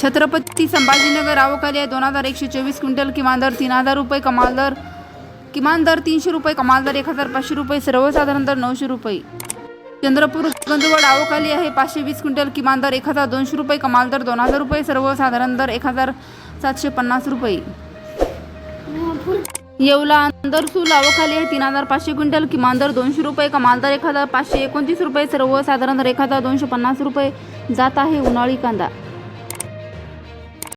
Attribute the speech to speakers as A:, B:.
A: छत्रपती संभाजीनगर आवकाली आहे. दोन हजार एकशे चोवीस क्विंटल किमान दर तीन हजार रुपये कमाल दर किमान दर तीनशे रुपये कमाल दर एक हजार पाचशे रुपये सर्वसाधारण दर नऊशे रुपये. चंद्रपूर गंजवड आवकाली आहे. पाचशे वीस क्विंटल किमान दर एक हजार दोनशे रुपये कमाल दर दोन हजार रुपये सर्वसाधारण दर एक हजार सातशे पन्नास रुपये. येवला अंदरसूल आवखाली आहे. तीन हजार पाचशे क्विंटल किमान दर दोनशे रुपये कमाल दर एक हजार पाचशे एकोणतीस रुपये सर्वसाधारण दर एक हजार दोनशे पन्नास रुपये. जात आहे उन्हाळी कांदा.